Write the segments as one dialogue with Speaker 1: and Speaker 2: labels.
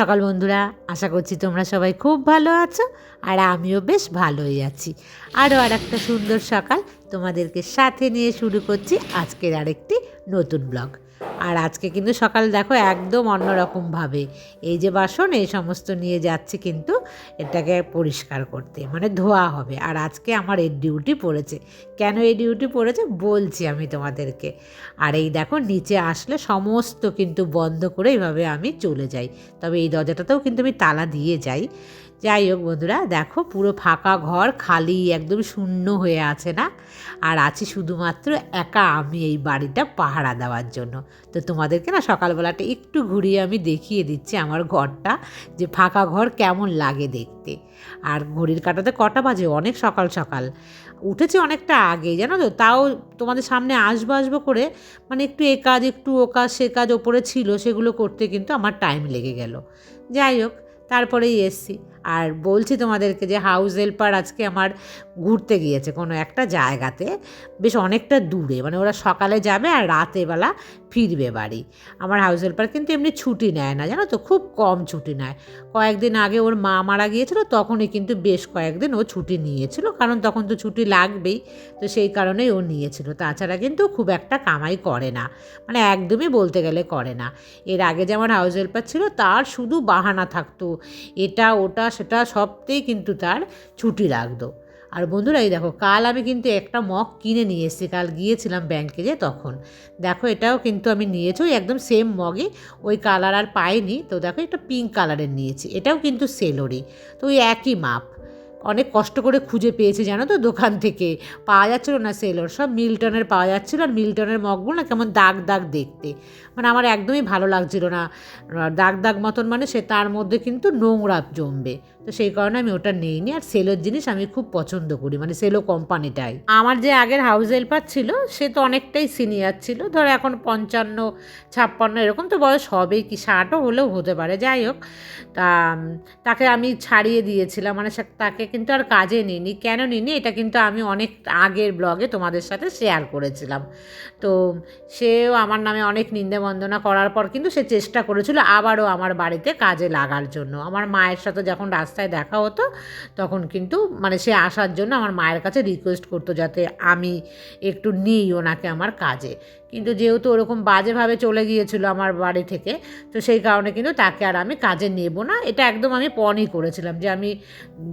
Speaker 1: সকাল বন্ধুরা। আশা করছি তোমরা সবাই খুব ভালো আছো আর আমিও বেশ ভালোই আছি। আরও আর একটা সুন্দর সকাল তোমাদেরকে সাথে নিয়ে শুরু করছি আজকের আরেকটি নতুন ব্লগ। আর আজকে কিন্তু সকাল দেখো একদম অন্যরকমভাবে। এই যে বাসন, এই সমস্ত নিয়ে যাচ্ছি কিন্তু এটাকে পরিষ্কার করতে মানে ধোয়া হবে। আর আজকে আমার এই ডিউটি পড়েছে। কেন এই ডিউটি পড়েছে? বলছি আমি তোমাদেরকে। আর এই দেখো, নিচে আসলে সমস্ত কিন্তু বন্ধ করে এইভাবে আমি চলে যাই। তবে এই দরজাটাতেও কিন্তু আমি তালা দিয়ে যাই। যাই হোক বন্ধুরা, দেখো পুরো ফাঁকা ঘর, খালি একদম শূন্য হয়ে আছে না? আর আছি শুধুমাত্র একা আমি এই বাড়িটা পাহারা দেওয়ার জন্য। তো তোমাদেরকে না সকালবেলাটা একটু ঘুরিয়ে আমি দেখিয়ে দিচ্ছি আমার ঘরটা, যে ফাঁকা ঘর কেমন লাগে দেখতে। আর ঘড়ির কাটাতে কটা বাজে? অনেক সকাল সকাল। উঠেছে অনেকটা আগে জানো তো? তাও তোমাদের সামনে আসব আসব করে মানে একটু এ কাজ, একটু ও কাজ, সে কাজ, ওপরে ছিল, সেগুলো করতে কিন্তু আমার টাইম লেগে গেল। যাই হোক তারপরেই এসছি। আর বলছি তোমাদেরকে যে হাউস হেল্পার আজকে আমার ঘুরতে গিয়েছে কোনো একটা জায়গাতে, বেশ অনেকটা দূরে। মানে ওরা সকালে যাবে আর রাতেবেলা ফিরবে বাড়ি। আমার হাউস হেল্পার কিন্তু এমনি ছুটি নেয় না, জানো তো? খুব কম ছুটি নেয়। কয়েকদিন আগে ওর মা মারা গিয়েছিল, তখনই কিন্তু বেশ কয়েকদিন ও ছুটি নিয়েছিল, কারণ তখন তো ছুটি লাগবেই, তো সেই কারণেই ও নিয়েছিল। তাছাড়া কিন্তু খুব একটা কামাই করে না মানে একদমই বলতে গেলে করে না। এর আগে যে আমার হাউস হেল্পার ছিল, তার শুধু বাহানা থাকতো, এটা, ওটা, সেটা সবতেই কিন্তু তার ছুটি রাখতো আর বন্ধুরা এই দেখো, কাল আমি কিন্তু একটা মগ কিনে নিয়ে এসেছি। কাল গিয়েছিলাম ব্যাংকে যে তখন। দেখো, এটাও কিন্তু আমি নিয়েছি, ওই একদম সেম মগে ওই কালার আর পাইনি। তো দেখো, একটা পিঙ্ক কালারের নিয়েছি। এটাও কিন্তু সেলোরই তো ওই একই মাপ। অনেক কষ্ট করে খুঁজে পেয়েছি, জানো তো, দোকান থেকে। পাওয়া যাচ্ছিল না সেলোর সব মিল্টনের পাওয়া যাচ্ছিল। আর মিল্টনের মগগুলো না কেমন দাগ দাগ দেখতে। মানে আমার একদমই ভালো লাগছিল না। দাগ দাগ মতন মানে সে তার মধ্যে কিন্তু নোংরা জমবে। তো সেই কারণে আমি ওটা নিইনি। আর সেলোর জিনিস আমি খুব পছন্দ করি মানে সেলো কোম্পানিটাই। আমার যে আগের হাউস হেল্পার ছিল, সে তো অনেকটাই সিনিয়র ছিল। ধরো এখন পঞ্চান্ন, ছাপ্পান্ন এরকম তো বয়স হবেই কি, ষাটও হলেও হতে পারে। যাই হোক, তা তাকে আমি ছাড়িয়ে দিয়েছিলাম মানে তাকে কিন্তু আর কাজে নিইনি। কেন নিইনি? এটা কিন্তু আমি অনেক আগের ব্লগে তোমাদের সাথে শেয়ার করেছিলাম। তো সেও আমার নামে অনেক নিন্দে বন্দনা করার পর কিন্তু সে চেষ্টা করেছিল আবারও আমার বাড়িতে কাজে লাগার জন্য। আমার মায়ের সাথে যখন রাস্তায় দেখা হতো, তখন কিন্তু মানে সে আসার জন্য আমার মায়ের কাছে রিকোয়েস্ট করতো যাতে আমি একটু নিই ওনাকে আমার কাজে। কিন্তু যেহেতু ওরকম বাজেভাবে চলে গিয়েছিল আমার বাড়ি থেকে, তো সেই কারণে কিন্তু তাকে আর আমি কাজে নেব না। এটা একদম আমি পণই করেছিলাম যে আমি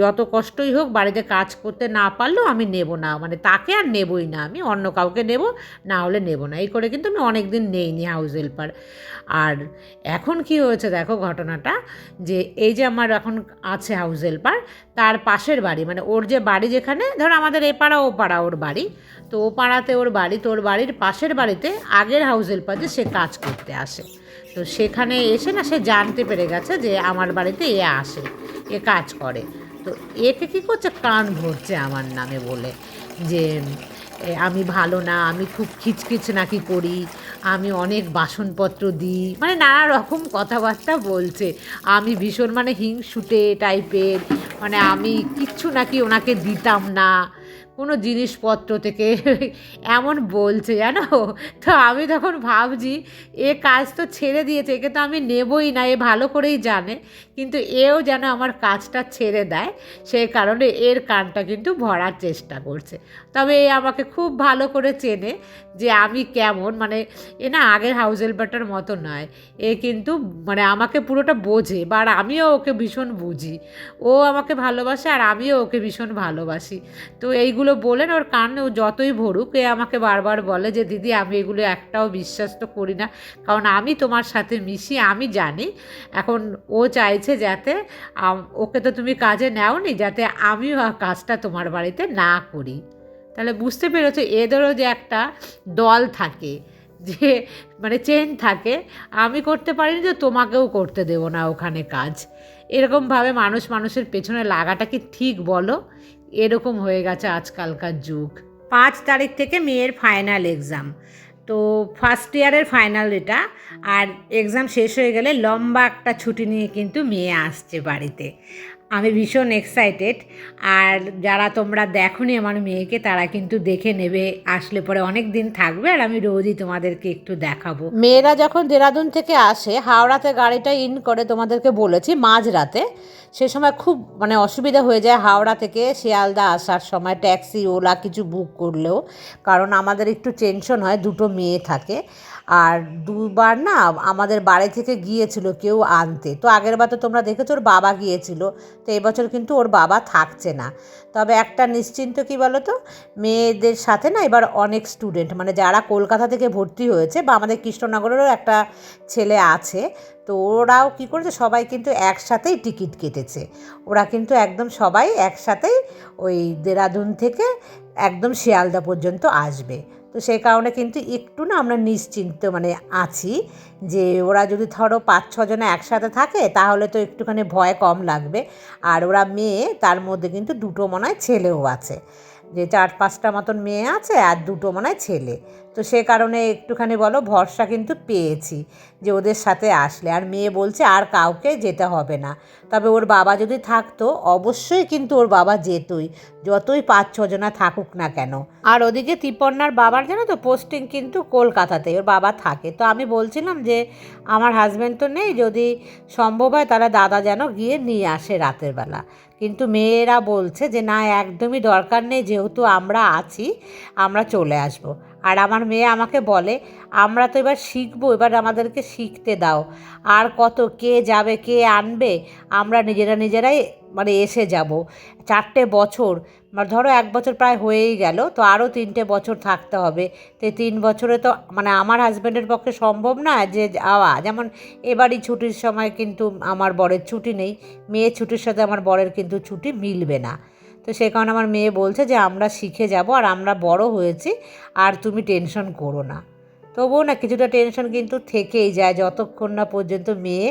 Speaker 1: যত কষ্টই হোক বাড়িতে কাজ করতে না পারলেও আমি নেব না। মানে তাকে আর নেবই না আমি, অন্য কাউকে নেব, না হলে নেব না। এই করে কিন্তু আমি অনেক দিন নেইনি হাউস হেল্পার আর এখন কি হয়েছে দেখো ঘটনাটা, যে এই যে আমার এখন আছে হাউস হেল্পার তার পাশের বাড়ি মানে ওর যে বাড়ি যেখানে, ধর আমাদের এ পাড়া, ও পাড়া ওর বাড়ি, তো ও পাড়াতে ওর বাড়ি তো ওর বাড়ির পাশের বাড়িতে আগের হাউস হেল্পার সে কাজ করতে আসে। তো সেখানে এসে না সে জানতে পেরে গেছে যে আমার বাড়িতে এ আসে, এ কাজ করে। তো একে কী করছে? কান ভরছে আমার নামে বলে যে আমি ভালো না, আমি খুব খিচখিচ নাকি করি আমি অনেক বাসনপত্র দিই। মানে নানা রকম কথাবার্তা বলছে। আমি ভীষণ মানে হিংসুটে টাইপের। মানে আমি কিচ্ছু নাকি ওনাকে দিতাম না। কোনো জিনিসপত্র থেকে এমন বলছে, জানো? তো আমি তখন ভাবছি, এ কাজ তো ছেড়ে দিয়েছে, একে তো আমি নেবই না, এ ভালো করেই জানে। কিন্তু এও যেন আমার কাজটা ছেড়ে দেয় সেই কারণে এর কানটা কিন্তু ভরার চেষ্টা করছে। তবে এ আমাকে খুব ভালো করে চেনে যে আমি কেমন মানে এ না আগের হাউস হেল্পারটার মতো নয়। এ কিন্তু মানে আমাকে পুরোটা বোঝে, বা আর আমিও ওকে ভীষণ বুঝি। ও আমাকে ভালোবাসে আর আমিও ওকে ভীষণ ভালোবাসি। তো এইগুলো বলেন ওর কান ও যতই ভরুক, এ আমাকে বারবার বলে যে, দিদি, আমি এগুলো একটাও বিশ্বাস তো করি না। কারণ আমি তোমার সাথে মিশি, আমি জানি। এখন ও চাইছে যাতে ওকে তো তুমি কাজে নেওনি, যাতে আমিও কাজটা তোমার বাড়িতে না করি। তাহলে বুঝতে পেরেছ, এদেরও যে একটা দল থাকে, যে মানে চেন থাকে, আমি করতে পারিনি যে তোমাকেও করতে দেবো না ওখানে কাজ। এরকমভাবে মানুষ মানুষের পেছনে লাগাটা কি ঠিক বলো? এরকম হয়ে গেছে আজকালকার যুগ। পাঁচ তারিখ থেকে মেয়ের ফাইনাল এক্সাম তো ফার্স্ট ইয়ারের ফাইনাল এটা, আর এক্সাম শেষ হয়ে গেলে লম্বা একটা ছুটি নিয়ে কিন্তু মেয়ে আসছে বাড়িতে। আমি ভীষণ এক্সাইটেড আর যারা তোমরা দেখোনি আমার মেয়েকে, তারা কিন্তু দেখে নেবে, আসলে পরে অনেক দিন থাকবে, আর আমি রোজই তোমাদেরকে একটু দেখাবো।
Speaker 2: মেয়েরা যখন দেরাদুন থেকে আসে, হাওড়াতে গাড়িটা ইন করে তোমাদেরকে বলেছি, মাঝরাতে, সে সময় খুব মানে অসুবিধা হয়ে যায় হাওড়া থেকে শিয়ালদা আসার সময়, ট্যাক্সি, ওলা কিছু বুক করলেও, কারণ আমাদের একটু টেনশন হয়, দুটো মেয়ে থাকে। আর দুবার না আমাদের বাড়ি থেকে গিয়েছিল কেউ আনতে। তো আগের বার তো তোমরা দেখেছ ওর বাবা গিয়েছিল, তো এবছর কিন্তু ওর বাবা থাকছে না। তবে একটা নিশ্চিন্ত কি বলো তো মেয়েদের সাথে না এবার অনেক স্টুডেন্ট মানে যারা কলকাতা থেকে ভর্তি হয়েছে বা আমাদের কৃষ্ণনগরেরও একটা ছেলে আছে, তো ওরাও কী করেছে? সবাই কিন্তু একসাথেই টিকিট কেটেছে। ওরা কিন্তু একদম সবাই একসাথেই ওই দেরাদুন থেকে একদম শিয়ালদা পর্যন্ত আসবে। তো সেই কারণে কিন্তু একটু না আমরা নিশ্চিন্ত মানে আছি যে ওরা যদি ধরো পাঁচ ছজনে একসাথে থাকে তাহলে তো একটুখানি ভয় কম লাগবে। আর ওরা মেয়ে, তার মধ্যে কিন্তু দুটো মনে হয় ছেলেও আছে। যে চার পাঁচটা মতন মেয়ে আছে আর দুটো মনে হয় ছেলে। তো সে কারণে একটুখানি বলো ভরসা কিন্তু পেয়েছি যে ওদের সাথে আসলে। আর মেয়ে বলছে আর কাউকে যেতে হবে না। তবে ওর বাবা যদি থাকতো, অবশ্যই কিন্তু ওর বাবা যেতই। যতই পাঁচ ছজনা থাকুক না কেন। আর ওদিকে তিপন্নার বাবার জানো তো পোস্টিং কিন্তু কলকাতাতে, ওর বাবা থাকে। তো আমি বলছিলাম যে আমার হাজব্যান্ড তো নেই, যদি সম্ভব হয় তাহলে দাদা যেন গিয়ে নিয়ে আসে রাতের বেলা। কিন্তু মেয়েরা বলছে যে, না, একদমই দরকার নেই, যেহেতু আমরা আছি, আমরা চলে আসব। আর আমার মেয়ে আমাকে বলে, আমরা তো এবার শিখব, এবার আমাদেরকে শিখতে দাও আর কত, কে যাবে, কে আনবে, আমরা নিজেরা নিজেরাই মানে এসে যাব। চারটে বছর মানে ধরো এক বছর প্রায় হয়েই গেল, তো আরও তিনটে বছর থাকতে হবে। তো তিন বছরে তো মানে আমার হাজব্যান্ডের পক্ষে সম্ভব না যে যাওয়া যেমন এবারই ছুটির সময় কিন্তু আমার বরের ছুটি নেই, মেয়ের ছুটির সাথে আমার বরের কিন্তু ছুটি মিলবে না। তো সে কারণে আমার মেয়ে বলছে যে, আমরা শিখে যাব আর আমরা বড় হয়েছি, আর তুমি টেনশন করো না। তবুও না কিছুটা টেনশন কিন্তু থেকেই যায়, যতক্ষণ না পর্যন্ত মেয়ে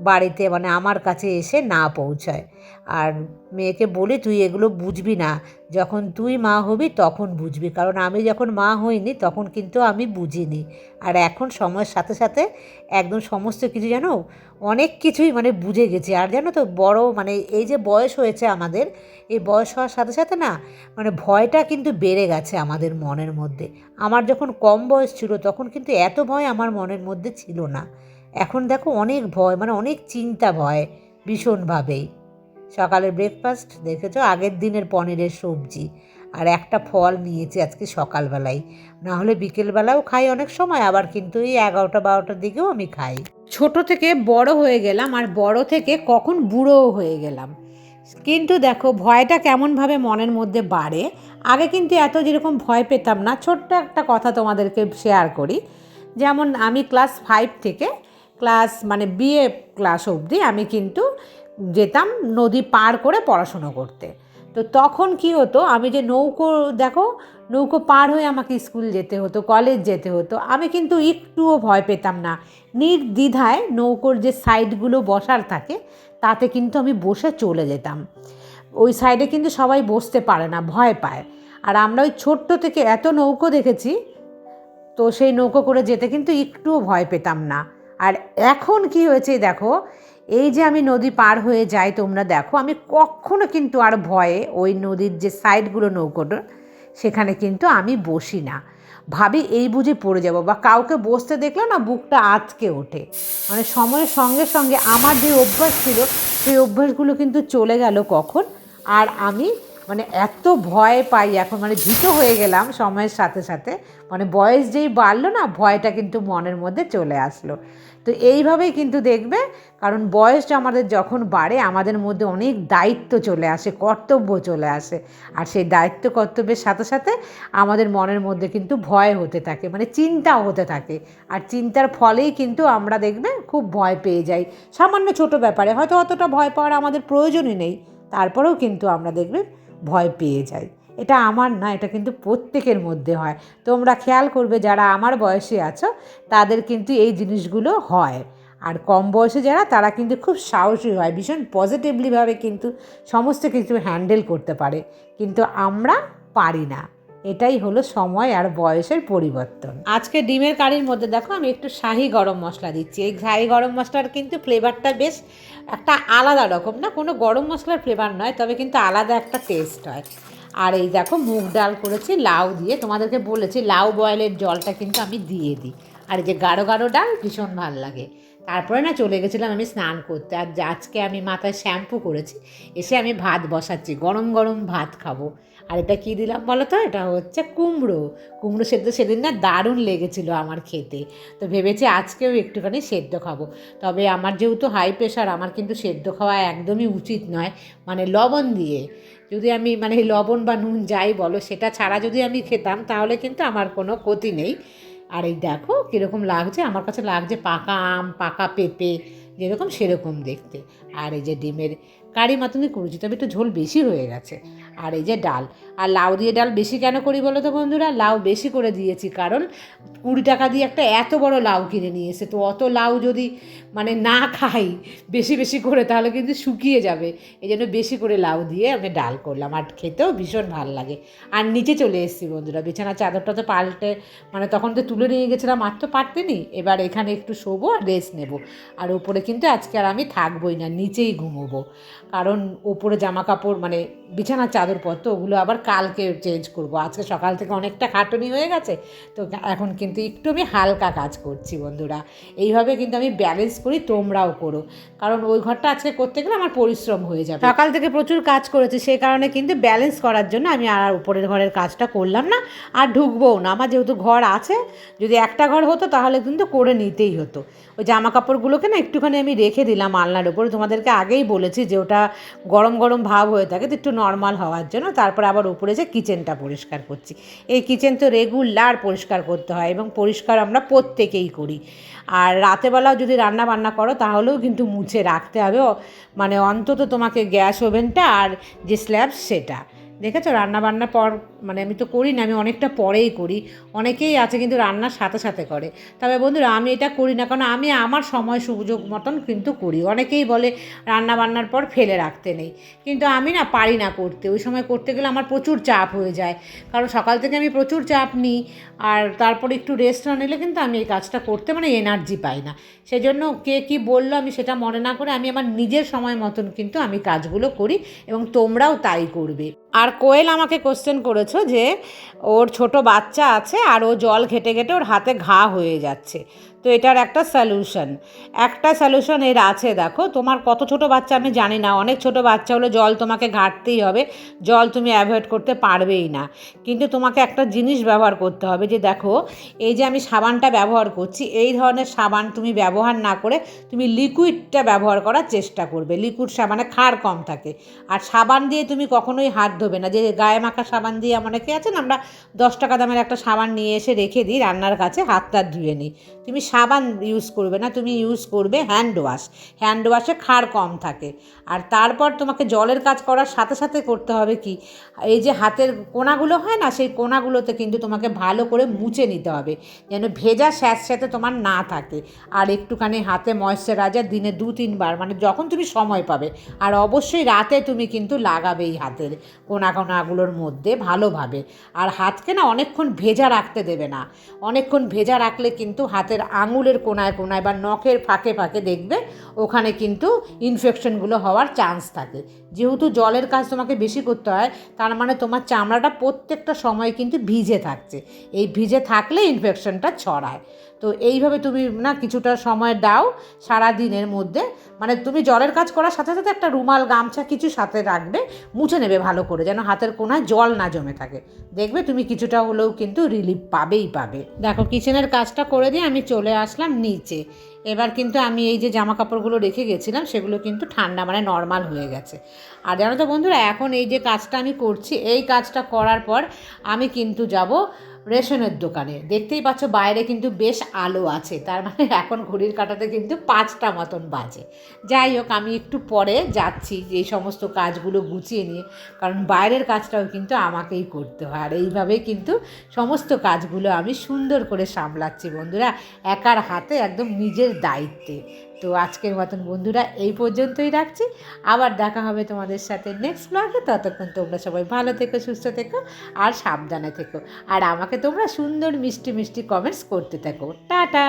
Speaker 2: বাড়িতে মানে আমার কাছে এসে না পৌঁছায়। আর মেয়েকে বলি, তুই এগুলো বুঝবি না। যখন তুই মা হবি, তখন বুঝবি। কারণ আমি যখন মা হইনি, তখন কিন্তু আমি বুঝিনি। আর এখন সময়ের সাথে সাথে একদম সমস্ত কিছু জানো অনেক কিছুই মানে বুঝে গেছি। আর জানো তো, বড় মানে এই যে বয়স হয়েছে আমাদের, এই বয়স হওয়ার সাথে সাথে না মানে ভয়টা কিন্তু বেড়ে গেছে আমাদের মনের মধ্যে। আমার যখন কম বয়স ছিল, তখন কিন্তু এত ভয় আমার মনের মধ্যে ছিল না। এখন দেখো অনেক ভয় মানে অনেক চিন্তা ভয় ভীষণভাবেই সকালের ব্রেকফাস্ট দেখেছ? আগের দিনের পনিরের সবজি। আর একটা ফল নিয়েছি আজকে সকালবেলায়। না হলে বিকেলবেলাও খাই অনেক সময়, আবার কিন্তু এই এগারোটা বারোটার দিকেও আমি খাই। ছোট থেকে বড় হয়ে গেলাম, আর বড় থেকে কখন বুড়োও হয়ে গেলাম। কিন্তু দেখো, ভয়টা কেমনভাবে মনের মধ্যে বাড়ে? আগে কিন্তু এত যেরকম ভয় পেতাম না। ছোট্ট একটা কথা তোমাদেরকে শেয়ার করি। যেমন আমি ক্লাস ফাইভ থেকে ক্লাস মানে বিএ ক্লাস অবধি আমি কিন্তু যেতাম নদী পার করে পড়াশুনো করতে। তো তখন কি হতো, আমি যে নৌকো, দেখো, নৌকো পার হয়ে আমাকে স্কুল যেতে হতো, কলেজ যেতে হতো, আমি কিন্তু একটুও ভয় পেতাম না। নির্দ্বিধায় নৌকোর যে সাইডগুলো বসার থাকে, তাতে কিন্তু আমি বসে চলে যেতাম। ওই সাইডে কিন্তু সবাই বসতে পারে না, ভয় পায়। আর আমরা ওই ছোট্ট থেকে এত নৌকো দেখেছি, তো সেই নৌকো করে যেতে কিন্তু একটুও ভয় পেতাম না। আর এখন কি হয়েছে দেখো, এই যে আমি নদী পার হয়ে যাই তোমরা দেখো, আমি কখনো কিন্তু আর ভয়ে ওই নদীর যে সাইডগুলো নৌকোটা সেখানে কিন্তু আমি বসি না। ভাবি এই বুঝে পড়ে যাব বা কাউকে বসতে দেখলে না বুকটা আটকে ওঠে। মানে সময়ের সঙ্গে সঙ্গে আমার যে অভ্যাস ছিল, সেই অভ্যাসগুলো কিন্তু চলে গেল কখন? আর আমি মানে এত ভয় পাই, এখন মানে ভীত হয়ে গেলাম সময়ের সাথে সাথে। মানে বয়স যেই বাড়লো না, ভয়টা কিন্তু মনের মধ্যে চলে আসলো। তো এইভাবেই কিন্তু দেখবে, কারণ বয়স আমাদের যখন বাড়ে, আমাদের মধ্যে অনেক দায়িত্ব চলে আসে, কর্তব্য চলে আসে। আর সেই দায়িত্ব কর্তব্যের সাথে সাথে আমাদের মনের মধ্যে কিন্তু ভয় হতে থাকে মানে চিন্তাও হতে থাকে। আর চিন্তার ফলেই কিন্তু আমরা দেখবে খুব ভয় পেয়ে যাই। সামান্য ছোট ব্যাপারে, হয়তো অতটা ভয় পাওয়ার আমাদের প্রয়োজনই নেই, তারপরেও কিন্তু আমরা দেখবে ভয় পেয়ে যাই। এটা আমার না, এটা কিন্তু প্রত্যেকের মধ্যে হয়। তোমরা খেয়াল করবে যারা আমার বয়সে আছো, তাদের কিন্তু এই জিনিসগুলো হয়। আর কম বয়সে যারা, তারা কিন্তু খুব সাহসী হয়, ভীষণ পজিটিভলিভাবে কিন্তু সমস্ত কিছু হ্যান্ডেল করতে পারে। কিন্তু আমরা পারি না। এটাই হলো সময় আর বয়সের পরিবর্তন। আজকে ডিমের কারির মধ্যে দেখো, আমি একটু শাহি গরম মশলা দিচ্ছি। এই শাহি গরম মশলার কিন্তু ফ্লেভারটা বেশ একটা আলাদা রকম না, কোনো গরম মশলার ফ্লেভার নয়, তবে কিন্তু আলাদা একটা টেস্ট হয়। আর এই দেখো মুগ ডাল করেছি, লাউ দিয়ে। তোমাদেরকে বলেছি, লাউ বয়েলের জলটা কিন্তু আমি দিয়ে দিই। আর এই যে গাঢ় গাঢ় ডাল ভীষণ ভালো লাগে। তারপরে না চলে গেছিলাম আমি স্নান করতে। আর আজকে আমি মাথায় শ্যাম্পু করেছি, এসে আমি ভাত বসাচ্ছি, গরম গরম ভাত খাব। আর এটা কী দিলাম বলো তো এটা হচ্ছে কুমড়ো। কুমড়ো সেদ্ধ সেদিন না দারুণ লেগেছিল আমার খেতে। তো ভেবেছি আজকেও একটুখানি সেদ্ধ খাব। তবে আমার যেহেতু হাই প্রেশার আমার কিন্তু সেদ্ধ খাওয়া একদমই উচিত নয় মানে লবণ দিয়ে। যদি আমি মানে লবণ বা নুন যাই বলো, সেটা ছাড়া যদি আমি খেতাম, তাহলে কিন্তু আমার কোনো ক্ষতি নেই। আর এই দেখো কীরকম লাগছে, আমার কাছে লাগছে পাকা আম, পাকা পেঁপে, যেরকম সেরকম দেখতে। আর এই যে ডিমের কারি মতনই করেছি, তবে একটু ঝোল বেশি হয়ে গেছে। আর এই যে ডাল, আর লাউ দিয়ে ডাল বেশি কেন করি বলো তো বন্ধুরা? লাউ বেশি করে দিয়েছি, কারণ কুড়ি টাকা দিয়ে একটা এত বড় লাউ কিনে নিয়ে এসে, তো অত লাউ যদি মানে না খাই বেশি বেশি করে, তাহলে কিন্তু শুকিয়ে যাবে। এই জন্য বেশি করে লাউ দিয়ে আমি ডাল করলাম, আর খেতেও ভীষণ ভালো লাগে। আর নিচে চলে এসেছি বন্ধুরা, বিছানা চাদরটা তো পাল্টে মানে তখন তো তুলে নিয়ে গেছিলাম, আর তো পারতেনি। এবার এখানে একটু শোবো আর রেস্ট নেব। আর ওপরে কিন্তু আজকে আর আমি থাকবোই না, নিচেই ঘুমোবো। কারণ ওপরে জামা কাপড় মানে বিছানার চাদরপত্র ওগুলো আবার কালকে চেঞ্জ করব। আজকে সকাল থেকে অনেকটা খাটুনি হয়ে গেছে, তো এখন কিন্তু একটু আমি হালকা কাজ করছি বন্ধুরা। এইভাবে কিন্তু আমি ব্যালেন্স করি, তোমরাও করো। কারণ ওই ঘরটা আজকে করতে গেলে আমার পরিশ্রম হয়ে যাবে। সকাল থেকে প্রচুর কাজ করেছি সেই কারণে কিন্তু ব্যালেন্স করার জন্য আমি আর উপরের ঘরের কাজটা করলাম না, আর ঢুকবোও না। আমার যেহেতু ঘর আছে, যদি একটা ঘর হতো তাহলে কিন্তু করে নিতেই হতো। ওই জামা কাপড়গুলোকে না একটুখানি আমি রেখে দিলাম আলনার উপরে। তোমাদেরকে আগেই বলেছি যে ওটা গরম গরম ভাব হয়ে থাকে তো একটু নর্মাল হওয়ার জন্য। তারপর আবার উপরে যে কিচেনটা পরিষ্কার করছি। এই কিচেন তো রেগুলার পরিষ্কার করতে হয় এবং পরিষ্কার আমরা প্রত্যেকেই করি। আর রাতেবেলাও যদি রান্না বান্না করো, তাহলেও কিন্তু মুছে রাখতে হবে। মানে অন্তত তোমাকে গ্যাস ওভেনটা আর যে স্ল্যাব সেটা। দেখেছ বান্নার পর মানে আমি তো করি না, আমি অনেকটা পরেই করি। অনেকেই আছে কিন্তু রান্নার সাথে সাথে করে। তবে বন্ধুরা, আমি এটা করি না, কারণ আমি আমার সময় সুযোগ মতন কিন্তু করি। অনেকেই বলে রান্না বান্নার পর ফেলে রাখতে নেই। কিন্তু আমি না পারি না করতে। ওই সময় করতে গেলে আমার প্রচুর চাপ হয়ে যায়। কারণ সকাল থেকে আমি প্রচুর চাপ নিই, আর তারপরে একটু রেস্ট না নিলে কিন্তু আমি এই কাজটা করতে মানে এনার্জি পাই না। সেজন্য কে কি বলল আমি সেটা মনে না করে আমি আমার নিজের সময় মতন কিন্তু আমি কাজগুলো করি, এবং তোমরাও তাই করবে। আর কোয়েল আমাকে কোশ্চেন করেছ যে, ওর ছোট বাচ্চা আছে আর ও জল ঘেটে ঘেটে ওর হাতে ঘা হয়ে যাচ্ছে। তো এটার একটা সলিউশন একটা সলিউশন এর আছে, দেখো। তোমার কত ছোট বাচ্চা আমি জানি না। অনেক ছোট বাচ্চা হলে জল তোমাকে ঘাটতেই হবে। জল তুমি অ্যাভয়েড করতে পারবেই না। কিন্তু তোমাকে একটা জিনিস ব্যবহার করতে হবে যে, দেখো, এই যে আমি সাবানটা ব্যবহার করছি, এই ধরনের সাবান তুমি ব্যবহার না করে তুমি লিকুইডটা ব্যবহার করার চেষ্টা করবে। লিকুইড সাবানে ক্ষার কম থাকে। আর সাবান দিয়ে তুমি কখনোই হাত ধোবে না। যে গায়ে মাখা সাবান দিয়ে অনেকে আছে না, আমরা দশ টাকা দামের একটা সাবান নিয়ে এসে রেখে দিই রান্নার কাছে হাত হাতটা ধুয়ে নিই। তুমি সাবান ইউজ করবে না, তুমি ইউজ করবে হ্যান্ড ওয়াশ হ্যান্ড ওয়াশে ক্ষার কম থাকে। আর তারপর তোমাকে জলের কাজ করার সাথে সাথে করতে হবে কি? এই যে হাতের কোনাগুলো হয় না, সেই কোনাগুলোতে কিন্তু তোমাকে ভালো করে মুছে নিতে হবে, যেন ভেজা স্যাঁতস্যাঁতে তোমার না থাকে। আর একটুখানি হাতে ময়েশ্চারাইজার দিনে দু, তিনবার মানে যখন তুমি সময় পাবে। আর অবশ্যই রাতে তুমি কিন্তু লাগাবেই হাতের কোনা কোনাগুলোর মধ্যে ভালোভাবে। আর হাতকে না অনেকক্ষণ ভেজা রাখতে দেবে না। অনেকক্ষণ ভেজা রাখলে কিন্তু হাতের আঙুলের কোনায় কোনায় বা নখের ফাঁকে ফাঁকে দেখবে, ওখানে কিন্তু ইনফেকশনগুলো হওয়ার চান্স থাকে। যেহেতু জলের কাজ তোমাকে বেশি করতে হয়, তার মানে তোমার চামড়াটা প্রত্যেকটা সময় কিন্তু ভিজে থাকছে। এই ভিজে থাকলে ইনফেকশনটা ছড়ায়। তো এইভাবে তুমি না কিছুটা সময় দাও সারা দিনের মধ্যে। মানে তুমি জলের কাজ করার সাথে সাথে একটা রুমাল, গামছা কিছু সাথে রাখবে, মুছে নেবে ভালো করে যেন হাতের কোনায় জল না জমে থাকে। দেখবে তুমি কিছুটা হলেও কিন্তু রিলিফ পাবেই পাবে। দেখো কিচেনের কাজটা করে দিয়ে আমি চলে আসলাম নিচে। এবার কিন্তু আমি এই যে জামা কাপড়গুলো রেখে গেছিলাম, সেগুলো কিন্তু ঠান্ডা মানে নর্মাল হয়ে গেছে। আর জানো তো বন্ধুরা, এখন এই যে কাজটা আমি করছি, এই কাজটা করার পর আমি কিন্তু যাব রেশনের দোকানে। দেখতেই পাচ্ছ বাইরে কিন্তু বেশ আলো আছে। তার মানে এখন ঘড়ির কাটাতে কিন্তু পাঁচটা মতন বাজে। যাই হোক, আমি একটু পরে যাচ্ছি যে এই সমস্ত কাজগুলো গুছিয়ে নিয়ে, কারণ বাইরের কাজটাও কিন্তু আমাকেই করতে হয়। আর এইভাবেই কিন্তু সমস্ত কাজগুলো আমি সুন্দর করে সামলাচ্ছি বন্ধুরা, একার হাতে একদম নিজের দায়িত্বে।
Speaker 1: তো আজকের মতন বন্ধুরা এই পর্যন্তই রাখছি। আবার দেখা হবে তোমাদের সাথে নেক্সট ব্লগে ততক্ষণ তোমরা সবাই ভালো থেকো, সুস্থ থেকো আর সাবধানে থেকো। আর আমাকে তোমরা সুন্দর মিষ্টি মিষ্টি কমেন্টস করতে থাকো। টাটা!